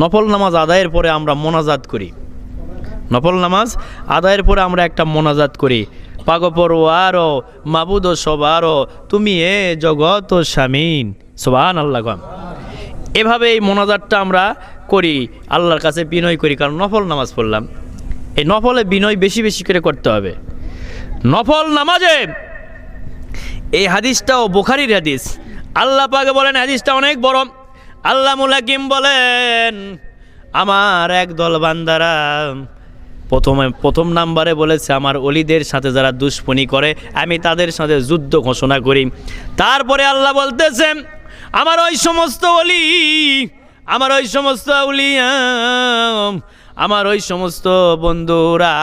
নফল নামাজ আদায়ের পরে আমরা মোনাজাত করি। নফল নামাজ আদায়ের পরে আমরা একটা মোনাজাত করি। পাগপরওয়ারো মাবুদ সবারও তুমি এ জগত স্বামীন। সোবান আল্লাহ গম এভাবে এই মোনাজাতটা আমরা করি, আল্লাহর কাছে বিনয় করি, কারণ নফল নামাজ পড়লাম। এই নফলে বিনয় বেশি বেশি করে করতে হবে। নফল নামাজে এই হাদিসটাও বোখারির হাদিস। আল্লাহ পাকে বলেন, হাদিসটা অনেক বড়। আল্লাহ মুলাকিম বলেন, আমার এক দল বান্দারা প্রথমে, প্রথম নাম্বারে বলেছে, আমার অলিদের সাথে যারা দুশ্মনী করে, আমি তাদের সাথে যুদ্ধ ঘোষণা করি। তারপরে আল্লাহ বলতেছেন, আমার ওই সমস্ত অলি, আমার ওই সমস্ত উলিয়া আমার ওই সমস্ত বন্ধুরা,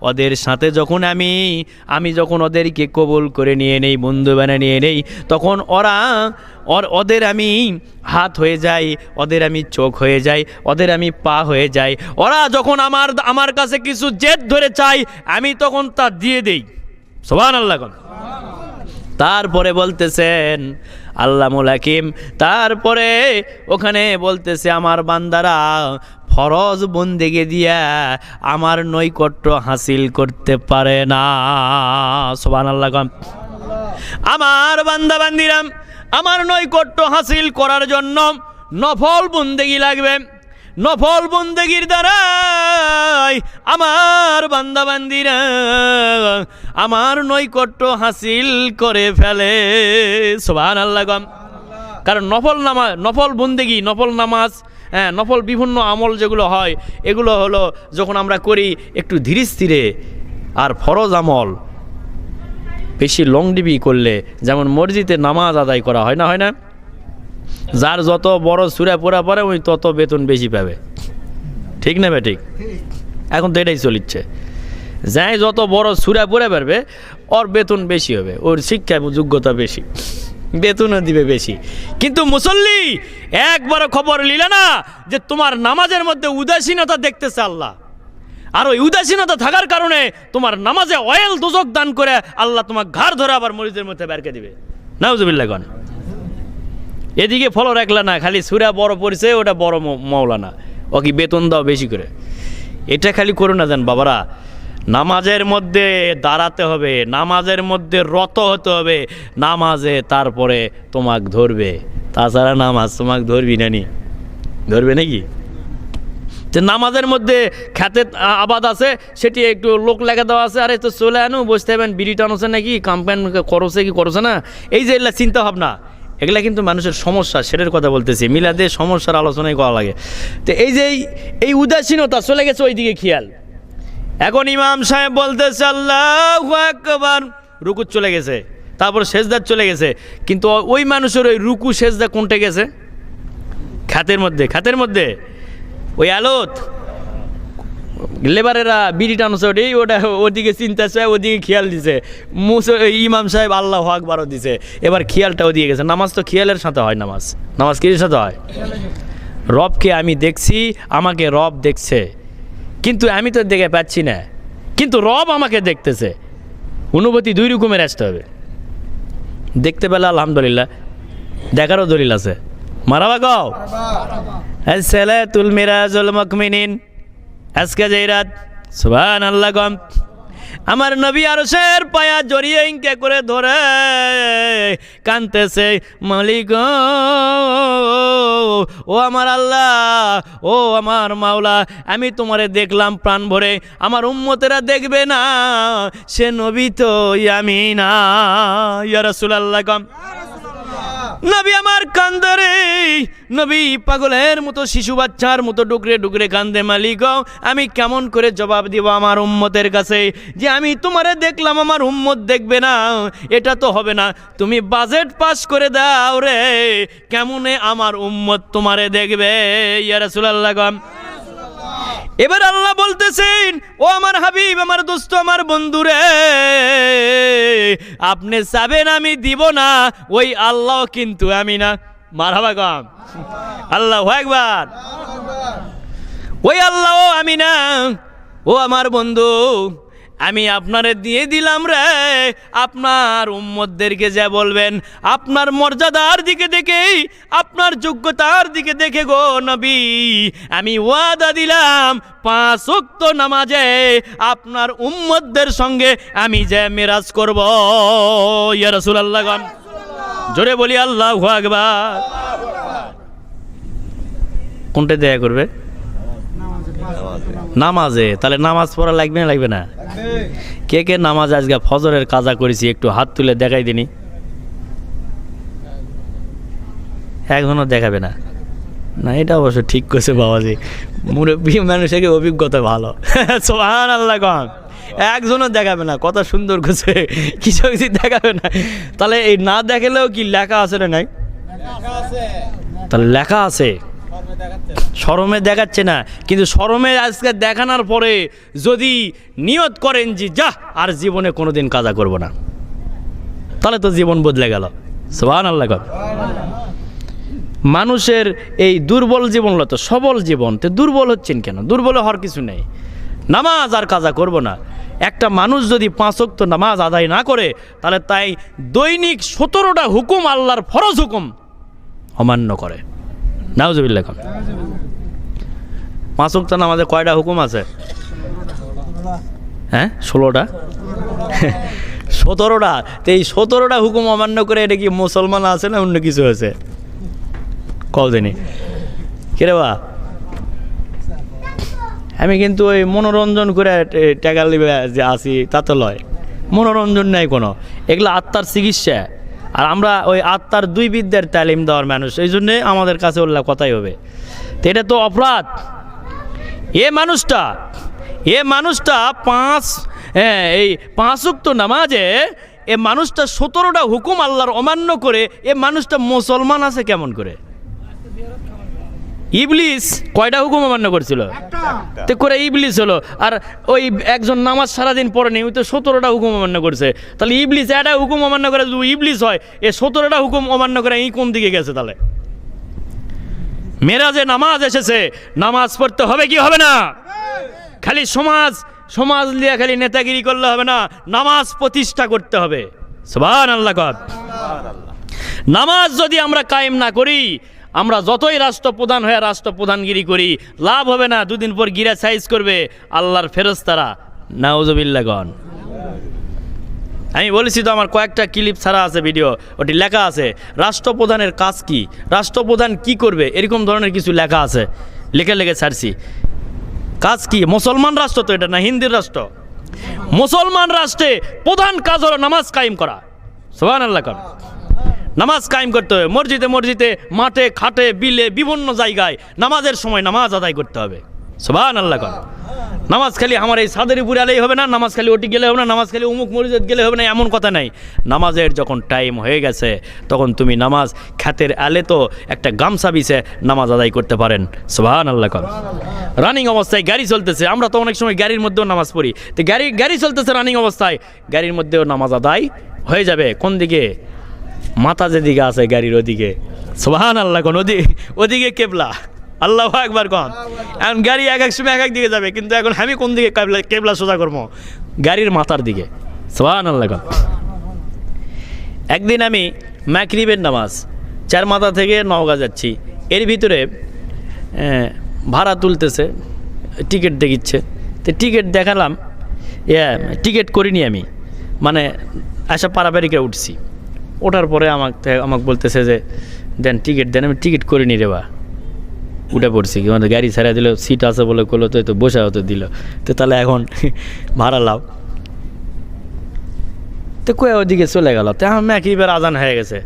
ওদের সাথে যখন আমি আমি যখন ওদেরকে কবুল করে নিয়ে নেই, বন্ধু বানা নিয়ে নেই, তখন ওরা ওর ওদের আমি হাত হয়ে যাই, ওদের আমি চোখ হয়ে যাই, ওদের আমি পা হয়ে যাই। ওরা যখন আমার আমার কাছে কিছু জেদ ধরে চাই আমি তখন তা দিয়ে দেই। সোহান আল্লাহ তারপরে বলতেছেন আল্লাহ মুলাকিম তারপরে ওখানে বলতেছে, আমার বান্দারা, ফরজ বন্দেগে দিয়া আমার নৈকট্য হাসিল করতে পারে না। সোবান আল্লাহ আমার বান্দা বান্দিরাম আমার নৈকট্য হাসিল করার জন্য নফল বন্দেগি লাগবে। নফল বন্দেগির দ্বারাই আমার বান্দা বান্দিরা আমার নৈকট্য হাসিল করে ফেলে। সোভান আল্লাহ গম কারণ নফল নামাজ নফল বন্দেগি, নফল নামাজ হ্যাঁ নফল বিভিন্ন আমল যেগুলো হয়, এগুলো হলো যখন আমরা করি একটু ধীরে স্থিরে আর ফরজ আমল বেশি লং ডিবি করলে যেমন মসজিদে নামাজ আদায় করা হয় না হয় না? যার যত বড় সুরা পোড়া পরে ওই তত বেতন বেশি পাবে। ঠিক না ঠিক? এখন তো এটাই চলিচ্ছে। যাই যত বড় সুরা পড়ে পারবে, ওর বেতন বেশি হবে, ওর শিক্ষা যোগ্যতা বেশি, বেতনও দিবে বেশি। কিন্তু মুসল্লি একবার খবর নিলে না যে তোমার নামাজের মধ্যে উদাসীনতা দেখতেছে আল্লাহ। আর ওই উদাসীনতা থাকার কারণে তোমার নামাজে অয়েল দোজক দান করে আল্লাহ তোমার ঘাড় ধরে আবার মরিচের মধ্যে বেরকে দিবে। নাউজুবিল্লাহ গন এদিকে ফলো রাখলা না, খালি সুরা বড় পড়ছে, ওটা বড় মৌলানা। ও কি বেতন দাও বেশি করে? এটা খালি করো না দেন বাবারা। নামাজের মধ্যে দাঁড়াতে হবে, নামাজের মধ্যে রত হতে হবে, নামাজে তারপরে তোমাক ধরবে। তাছাড়া নামাজ তোমাক ধরবি না নি। ধরবে নাকি? যে নামাজের মধ্যে খ্যাতে আবাদ আছে, সেটি একটু লোক লেগে দেওয়া আছে। আরে তো চলে আনো, বসতে হবেন, বিড়ি টানছে নাকি? কাম্পেন করছে কি, করছে না? এই যে এগুলা চিন্তা ভাবনা, এগুলা কিন্তু মানুষের সমস্যা, সেটার কথা বলতেছি। মিলাদে সমস্যার আলোচনাই করা লাগে। তো এই যে এই- উদাসীনতা, চলে গেছে ওইদিকে খেয়াল। এখন ইমাম সাহেব বলতেছে, আল্লাহ একবার রুকু চলে গেছে। তারপর সেজদার চলে গেছে। কিন্তু ওই মানুষের ওই রুকু, সেজদা কোনটা গেছে? খাতের মধ্যে খাতের মধ্যে। ওই আলোত। লেবারেরা বিড়ি টানছে ওটাই ওটা ওদিকে চিন্তা চায় ওদিকে খেয়াল দিছে। মুস ইমাম সাহেব আল্লাহ আকবারও দিছে। এবার খেয়ালটাও দিয়ে গেছে। নামাজ তো খেয়ালের সাথে হয় নামাজ। নামাজ কিসের সাথে হয়? রবকে আমি দেখছি, আমাকে রব দেখছে। কিন্তু আমি তো দেখে পাচ্ছি না। কিন্তু রব আমাকে দেখতেছে। অনুভূতি দুই রকমের আসতে হবে। দেখতে পেলে আলহামদুলিল্লাহ, দেখারও দলিল আছে। মারাবা গাও সালাতুল মিরাজুল মুকমিনিন, আজকে যে রাত সুবহান আল্লাহ গম, আমার নবী আরশের পায়া জড়িয়ে ইনকে করে ধরে কানতেছে মালিক ও আমার আল্লাহ, ও আমার মাওলা, আমি তোমারে দেখলাম প্রাণ ভরে, আমার উম্মতেরা দেখবে না, সে নবী তো আমি না ইয়া রাসূলুল্লাহ কম নবী আমার কান্দে রে নবী পাগলের মতো শিশু বাচ্চার মতো ডুকরে ডুকরে কান্দে মালিক, আমি কেমন করে জবাব দিব আমার উম্মতের কাছে? যে আমি তোমারে দেখলাম, আমার উম্মত দেখবে না, এটা তো হবে না। তুমি বাজেট পাস করে দাও রে, কেমনে আমার উম্মত তোমারে দেখবে? ইয়া রাসূলুল্লাহ গম এবার আল্লাহ বলতেছেন, ও আমার হাবিব, আমার দোস্ত, আমার বন্ধুরে, আপনি চাবেন আমি দিব না, ওই আল্লাহ কিন্তু আমি না। মারহাবা কম আল্লাহ একবার ওই আল্লাহ আমি না, ও আমার বন্ধু। আমি আপনারে দিয়ে দিলাম রে। আপনার উম্মতদেরকে যা বলবেন, আপনার মর্যাদার দিকে দেখেই, আপনার যোগ্যতার দিকে দেখে গো নবী। আমি ওয়াদা দিলাম, পাঁচ ওয়াক্ত নামাজে আপনার উম্মতদের সঙ্গে আমি যে মেরাজ করব। ইয়া রাসূলুল্লাহ গণ। জোরে বলি, আল্লাহু আকবার। কোনটা দেয়া করবে? নামাজে, তাহলে নামাজ পড়া লাগবে না লাগবে না? কে কে নামাজ আজকে ফজরের কাজা করেছি, একটু হাত তুলে দেখাই দিনি। একজনও দেখাবে না। না, এটা অবশ্য ঠিক করছে বাবাজি। মুরব্বী মানুষের অভিজ্ঞতা ভালো। সোহান আল্লাহ কম একজনও দেখাবে না কত সুন্দর করছে। কিছু কিছু দেখাবে না। তাহলে এই না দেখালেও কি লেখা আছে না নাই? তাহলে লেখা আছে। শরমে দেখাচ্ছে না। কিন্তু শরমে আজকে দেখানোর পরে যদি নিয়ত করেন যে যা আর জীবনে কোনোদিন কাজা করব না। তাহলে তো জীবন বদলে গেল। সোহান আল্লাহ মানুষের এই দুর্বল জীবন তো সবল জীবন। তো দুর্বল হচ্ছেন কেন? দুর্বল হওয়ার কিছু নেই। নামাজ আর কাজা করব না। একটা মানুষ যদি পাঁচক্ত নামাজ আদায় না করে, তাহলে তাই দৈনিক সতেরোটা হুকুম আল্লাহর ফরজ হুকুম অমান্য করে। নাউজুবিল্লাহ খান পাঁচক্ত নামাজে কয়টা হুকুম আছে? হ্যাঁ ষোলোটা? সতেরোটা। তো এই সতেরোটা হুকুম অমান্য করে এটা কি মুসলমান আছে না অন্য কিছু আছে? কদিনই কিরে বা? আমি কিন্তু ওই মনোরঞ্জন করে টাকা লিবে যে আসি, তা তো লয়। মনোরঞ্জন নেই কোনো। এগুলো আত্মার চিকিৎসা। আর আমরা ওই আত্মার দুই বিদ্যার তালিম দেওয়ার মানুষ। এই জন্যে আমাদের কাছে ওল্লা কথাই হবে। তো এটা তো অপরাধ। এ মানুষটা এ মানুষটা পাঁচ হ্যাঁ এই পাঁচুক্ত নামাজে এ মানুষটা সতেরোটা হুকুম আল্লাহর অমান্য করে এ মানুষটা মুসলমান আছে কেমন করে? ইবলিস কয়টা হুকুম অমান্য করছিল? তো করে ইবলিস হলো। আর ওই একজন নামাজ সারাদিন পড়ে নেই ওই তো সতেরোটা হুকুম অমান্য করছে। তাহলে ইবলিস একটা হুকুম অমান্য করে যদি ইবলিস হয় এ সতেরোটা হুকুম অমান্য করে এই কোন দিকে গেছে তাহলে? মেরাজে নামাজ এসেছে নামাজ পড়তে হবে কি হবে না? খালি সমাজ সমাজ নিয়ে খালি নেতাগিরি করলে হবে না নামাজ প্রতিষ্ঠা করতে হবে। সবান আল্লাহ নামাজ যদি আমরা কায়েম না করি আমরা যতই রাষ্ট্রপ্রধান হয়ে রাষ্ট্রপ্রধানগিরি করি, লাভ হবে না, দুদিন পর গিরা সাইজ করবে আল্লাহর ফেরস্তারা। নাউজবিল্লাগন আমি বলেছি তো আমার কয়েকটা ক্লিপ ছাড়া আছে ভিডিও, ওটি লেখা আছে, রাষ্ট্রপ্রধানের কাজ কি, রাষ্ট্রপ্রধান কি করবে, এরকম ধরনের কিছু লেখা আছে, লেখে লেখে ছাড়ছি। কাজ কি, মুসলমান রাষ্ট্র তো এটা না, হিন্দির রাষ্ট্র? মুসলমান রাষ্ট্রে প্রধান কাজ হলো নামাজ কায়েম করা। সোহান আল্লাহ কর নামাজ কায়েম করতে হবে। মসজিদে মসজিদে, মাঠে, খাটে, বিলে, বিভিন্ন জায়গায় নামাজের সময় নামাজ আদায় করতে হবে। সোহান আল্লাহ কর। নামাজ খালি আমার এই সাদের উপরে আলেই হবে না, নামাজ খালি ওটি গেলে হবে না, নামাজ খালি অমুক মসজিদ গেলে হবে না, এমন কথা নাই। নামাজের যখন টাইম হয়ে গেছে, তখন তুমি নামাজ খ্যাতের আলে তো একটা গামছা বিছে নামাজ আদায় করতে পারেন। সোহান আল্লাহ কর। রানিং অবস্থায় গাড়ি চলতেছে, আমরা তো অনেক সময় গাড়ির মধ্যেও নামাজ পড়ি। তো গাড়ি গাড়ি চলতেছে রানিং অবস্থায়, গাড়ির মধ্যেও নামাজ আদায় হয়ে যাবে। কোন দিকে? মাথা যেদিকে আছে গাড়ির ওদিকে। সোহান আল্লাহ কোন ওদিকে ওদিকে কেবলা। আল্লাহ একবার কন। এখন গাড়ি এক এক সময় এক এক দিকে যাবে, কিন্তু এখন আমি কোন দিকে কেবলা কেবলা সোজা করব? গাড়ির মাথার দিকে। সোহান আল্লাহ কন। একদিন আমি ম্যাকরিবের নামাজ, চার মাথা থেকে নওগাঁ যাচ্ছি। এর ভিতরে ভাড়া তুলতেছে, টিকিট দেখিচ্ছে। তো টিকিট দেখালাম ইয়া টিকিট করিনি আমি। মানে আশা পারাপারিকে উঠছি। ওঠার পরে আমাকে আমাকে বলতেছে যে, দেন টিকিট দেন আমি টিকিট করিনি রে বা। উঠে পড়ছি কি মানে গাড়ি ছাড়া দিল সিট আছে বলে করল তো তো বসে হতো দিল। তো তাহলে এখন ভাড়া লাভ তো কয়ে ওদিকে চলে গেল। তো আমি একইবার আজান হয়ে গেছে।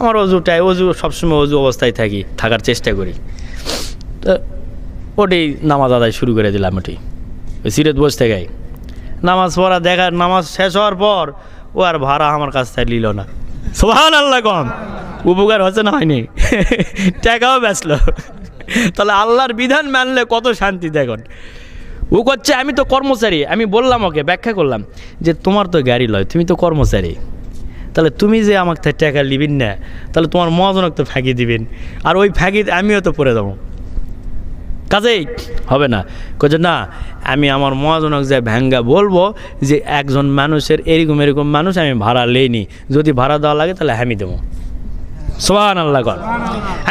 আমার অজুটাই অজু, সবসময় অজু অবস্থায় থাকি, থাকার চেষ্টা করি। তো ওটি নামাজ আদায় শুরু করে দিলাম ওটি ওই সিরেত বসতে থেকে নামাজ পড়া দেখা, নামাজ শেষ হওয়ার পর ও আর ভাড়া আমার কাছ থেকে নিল না। সোহান আল্লাহ কম। উপকার হচ্ছে না হয়নি। টাকাও বেচলো তাহলে আল্লাহর বিধান মানলে কত শান্তি দেখুন। ও করছে, আমি তো কর্মচারী। আমি বললাম ওকে, ব্যাখ্যা করলাম যে, তোমার তো গাড়ি লয়, তুমি তো কর্মচারী। তাহলে তুমি যে আমাকে টাকা নিবিন না, তাহলে তোমার মহাজনক তো ফাঁকি দিবেন। আর ওই ফাঁকি আমিও তো পরে দেবো। কাজেই হবে না। কচ্ছে না, আমি আমার মহাজনক যে ভ্যাঙ্গা বলব যে একজন মানুষের এরকম এরকম মানুষ আমি ভাড়া লেইনি। যদি ভাড়া দেওয়া লাগে তাহলে আমি দেবো। সোহান আল্লাহ কর।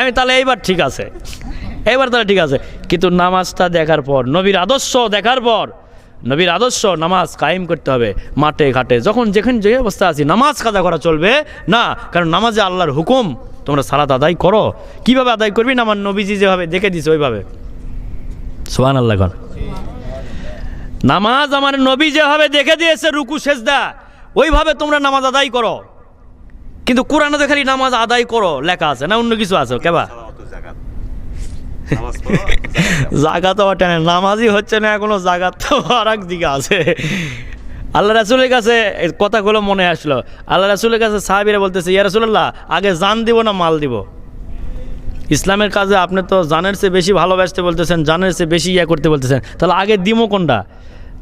আমি তাহলে এইবার ঠিক আছে। এইবার তাহলে ঠিক আছে। কিন্তু নামাজটা দেখার পর, নবীর আদর্শ দেখার পর, নবীর আদর্শ নামাজ কায়েম করতে হবে মাঠে, ঘাটে। যখন যেখানে যে অবস্থা আছি, নামাজ কাজা করা চলবে? না, কারণ নামাজে আল্লাহর হুকুম তোমরা সালাত আদায় করো। কীভাবে আদায় করবি? না, আমার নবীজি যেভাবে দেখে দিছে, ওইভাবে। সোহান আল্লাহ কর। নামাজ আমার নবী যেভাবে দেখে দিয়েছে রুকু, সেজদা, ওইভাবে তোমরা নামাজ আদায় করো। কিন্তু কোরআনে খালি নামাজ আদায় করো, লেখা আছে না অন্য কিছু আছে? কেবা? জাগা তো ওঠে না নামাজই হচ্ছে না, এখনও জাগা তো আর এক দিকে আছে। আল্লাহ রাসুলের কাছে কথাগুলো মনে আসলো। আল্লাহ রাসুলের কাছে সাহাবিরা বলতেছে, ইয়া রাসুল্লাহ আগে জান দিব না মাল দিব? ইসলামের কাজে আপনি তো জানের চেয়ে বেশি ভালোবাসতে বলতেছেন, জানের চেয়ে বেশি ইয়া করতে বলতেছেন। তাহলে আগে দিমো কোনটা?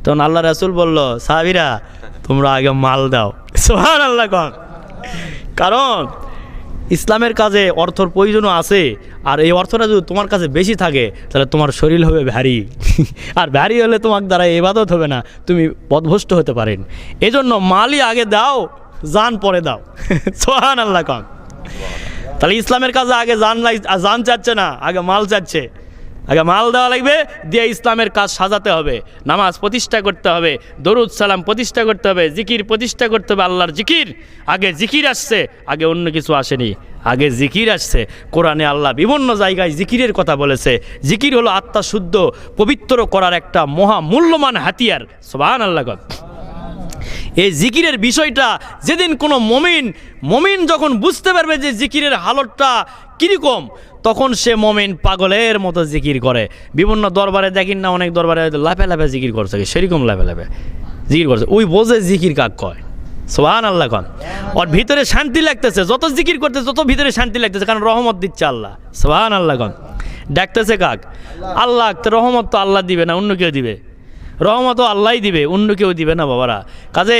তখন আল্লাহ রাসুল বলল, সাহাবিরা, তোমরা আগে মাল দাও। সোহান আল্লাহ কন। কারণ ইসলামের কাজে অর্থর প্রয়োজনও আছে, আর এই অর্থটা যদি তোমার কাছে বেশি থাকে, তাহলে তোমার শরীর হবে ভারী। আর ভারী হলে তোমার দ্বারা এবাদত হবে না, তুমি পদভষ্ট হতে পারেন। এজন্য মালই আগে দাও, জান পরে দাও। সোহান আল্লাহ কন। তাহলে ইসলামের কাজে আগে জান লাই জান চাচ্ছে না, আগে মাল চাচ্ছে। আগে মাল দেওয়া লাগবে, দিয়ে ইসলামের কাজ সাজাতে হবে। নামাজ প্রতিষ্ঠা করতে হবে, দরুদ, সালাম প্রতিষ্ঠা করতে হবে, জিকির প্রতিষ্ঠা করতে হবে, আল্লাহর জিকির। আগে জিকির আসছে, আগে অন্য কিছু আসেনি। আগে জিকির আসছে। কোরআনে আল্লাহ বিভিন্ন জায়গায় জিকিরের কথা বলেছে। জিকির হলো আত্মা শুদ্ধ, পবিত্র করার একটা মহা মূল্যমান হাতিয়ার। সোবান আল্লাহ এই জিকিরের বিষয়টা যেদিন কোনো মমিন মমিন যখন বুঝতে পারবে যে জিকিরের হালতটা কীরকম, তখন সে মমিন পাগলের মতো জিকির করে। বিভিন্ন দরবারে দেখিন না, অনেক দরবারে লাফে লাফে জিকির করছে, সেরকম লাফে লাফে জিকির করছে। ওই বোঝে জিকির কাক কয়? সোহান আল্লাহ কন। ওর ভিতরে শান্তি লাগতেছে, যত জিকির করতেছে, তত ভিতরে শান্তি লাগতেছে, কারণ রহমত দিচ্ছে আল্লাহ। সোহান আল্লাহ কন। ডাকতেছে কাক, আল্লাহ রহমত তো আল্লাহ দিবে না, অন্য কেউ দিবে। রহমত আল্লাহই দিবে, অন্য কেউ দিবে না বাবারা। কাজে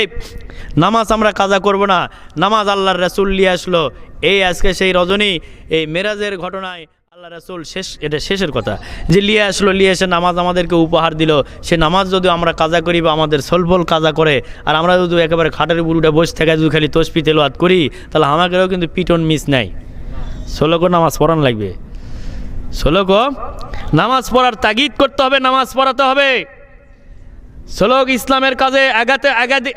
নামাজ আমরা কাজা করব না, নামাজ আল্লাহর রাসুল নিয়ে আসলো। এই আজকে সেই রজনী, এই মেরাজের ঘটনায় আল্লাহ রাসুল শেষ, এটা শেষের কথা। যে লিয়ে আসলো লিয়ে এসে নামাজ আমাদেরকে উপহার দিল। সে নামাজ যদি আমরা কাজা করি বা আমাদের সলফল কাজা করে, আর আমরা যদি একেবারে খাটের বুড়ুটা বসে থেকে যদি খালি তসপি তেলোয়াত করি, তাহলে আমাদেরও কিন্তু পিটন মিস নাই। ষোলোকো নামাজ পড়ান লাগবে। ষোলোকো নামাজ পড়ার তাগিদ করতে হবে, নামাজ পড়াতে হবে। শ্লোক ইসলামের কাজে আগাতে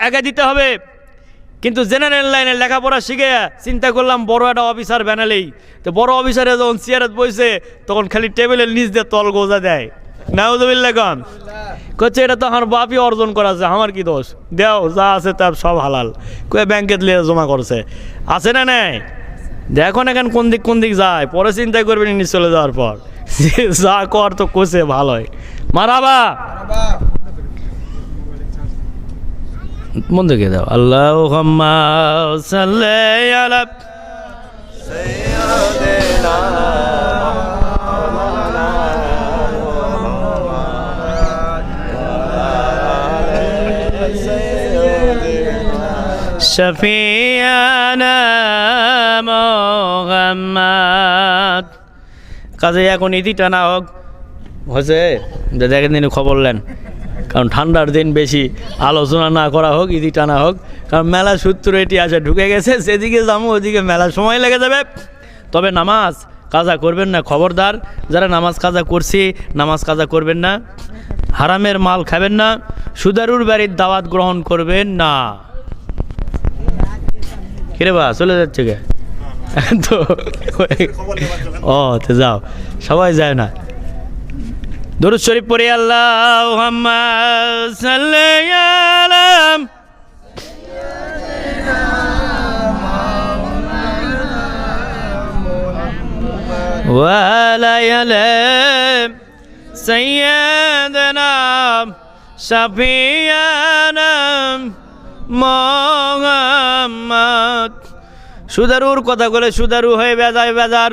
আগা দিতে হবে। কিন্তু জেনারেল লাইনে লেখাপড়া শিখে চিন্তা করলাম, বড় একটা অফিসার বানালেই তো বড় অফিসারে যখন চেয়ারে বসে তখন খালি টেবিলের নিচ দিয়ে তল গোজা দেয়। নাউজবিল্লা কন। করছে এটা তো আমার বাপই অর্জন করা আছে আমার কি দোষ? দেও, যা আছে তার সব হালাল। কয়ে ব্যাংকে লিয়ে জমা করছে। আছে না নাই? দেখো না এখন কোন দিক কোন দিক যায়? পরে চিন্তা করবেন চলে যাওয়ার পর। যা কর তো কোষে ভালোই। মারাবা। মন থেকে দাও আল্লাহ কাজে এখন ইতি টানা হোক হয়েছে। দেখেন দিন খবর নেন। কারণ ঠান্ডার দিন বেশি আলোচনা না করা হোক ইদি টানা হোক। কারণ মেলা সূত্র এটি আছে ঢুকে গেছে, সেদিকে যাব, ওদিকে মেলা সময় লেগে যাবে। তবে নামাজ কাজা করবেন না, খবরদার। যারা নামাজ কাজা করছি, নামাজ কাজা করবেন না। হারামের মাল খাবেন না, সুদারুর বাড়ির দাওয়াত গ্রহণ করবেন না। কিরে বা, চলে যাচ্ছে কে? তো, ও, তো যাও। সবাই যায় না। দরুদ শরীফ পড়ে আল্লাহ সৈয়দনাম ওয়ালায়াল সৈয়দনা সাফিয়ানাম মোহাম্মদ। সুদারুর বলে সুদারু হয়ে বেজায় বেজার।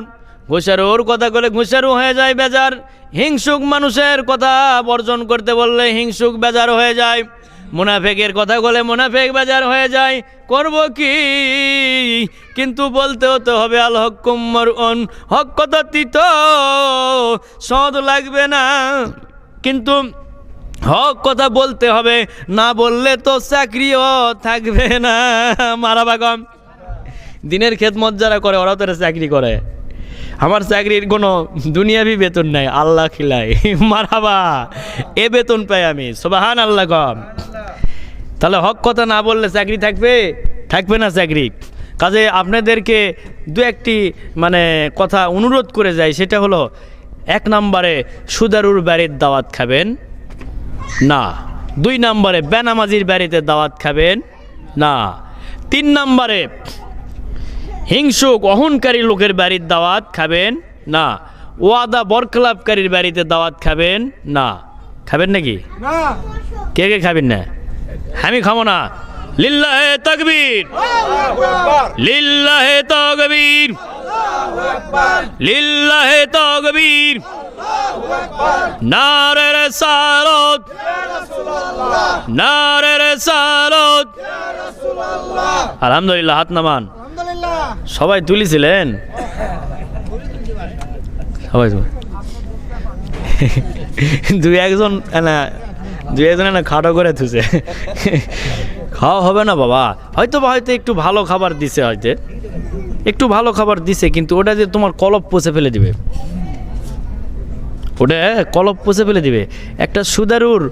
ঘুষারুর কথা বলে ঘুষারু হয়ে যায় বেজার। হিংসুক মানুষের কথা বর্জন করতে বললে হিংসুক বেজার হয়ে যায়। মুনাফেকের কথা বলে মুনাফেক বেজার হয়ে যায়। করব কি? কিন্তু বলতেও তো হবে আল হকুম্মর অন হক কথা তিত, সদ লাগবে না। কিন্তু হক কথা বলতে হবে, না বললে তো চাকরিও থাকবে না। মারা বাগম। দিনের খেদমত যারা করে, ওরাও তো চাকরি করে। আমার চাকরির কোনো দুনিয়াবি বেতন নাই, আল্লাহ খিলাই। মারাবা এ বেতন পাই আমি সোবাহান আল্লাহ কম তাহলে হক কথা না বললে চাকরি থাকবে? থাকবে না চাকরি। কাজে আপনাদেরকে দু একটি মানে কথা অনুরোধ করে যায় সেটা হলো, এক নম্বরে সুদারুর বাড়ির দাওয়াত খাবেন? না। দুই নম্বরে বেনামাজির বাড়িতে দাওয়াত খাবেন? না। তিন নম্বরে হিংসুক অহংকারী লোকের বাড়ির দাওয়াত খাবেন? না। ওয়াদা বরকলাপকারীর বাড়িতে দাওয়াত খাবেন? না। খাবেন নাকি? কে কে খাবেন না? আমি খাব না। লিল্লাহে তাকবীর। লিল্লাহে তাকবীর। লিল্লাহে তাকবীর। নারের সারত নারের সারত আলহামদুলিল্লাহ, হাত নামান। সবাই তুলিছিলেন? সবাই দুই একজন না দুই একজন না খাটো করে থুছে খাওয়া হবে না বাবা। হয়তো বা হয়তো একটু ভালো খাবার দিছে হয়তো। একটু ভালো খাবার দিছে, কিন্তু ওটা দিয়ে তোমার কলপ পচে ফেলে দিবে। ওটা কলপ পচে ফেলে দিবে। একটা সুদারুর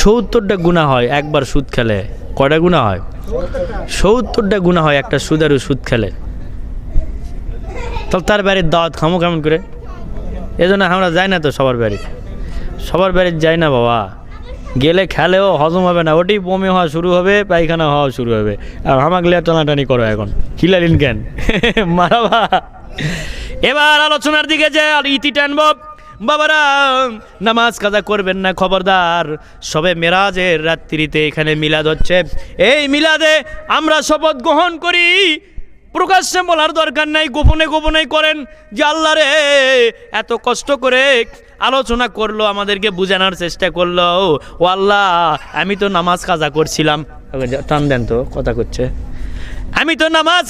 সত্তরটা গুণা হয়, একবার সুদ খেলে। কয়টা গুণা হয়? সত্তরটা গুণা হয় একটা সুদারু সুদ খেলে। তাহলে তার বাড়ির দাওয়াত খামো কেমন করে? এজন্য আমরা যাই না তো সবার বাড়ি। সবার বাড়ির যাই না বাবা। গেলে খেলেও হজম হবে না। ওটি বমি হওয়া শুরু হবে, পায়খানা হওয়া শুরু হবে। আর হামাক লিয়া টানাটানি করো এখন। খিলালিন কেন মারাবা এবার আলোচনার দিকে যে ইতি টানব। বাবারা, নামাজ কাজা করবেন না খবরদার। সবে মেরাজের রাত্রিতে এখানে মিলাদ হচ্ছে। এই মিলাদে আমরা শপথ গ্রহণ করি। প্রকাশ্যে বলার দরকার নাই, গোপনে গোপনে করেন। যে আল্লাহ রে, এত কষ্ট করে আলোচনা করল, আমাদেরকে বুঝানোর চেষ্টা করল, ও আল্লাহ, আমি তো নামাজ কাজা করছিলাম। টান দেন তো, কথা করছে। আমি তো নামাজ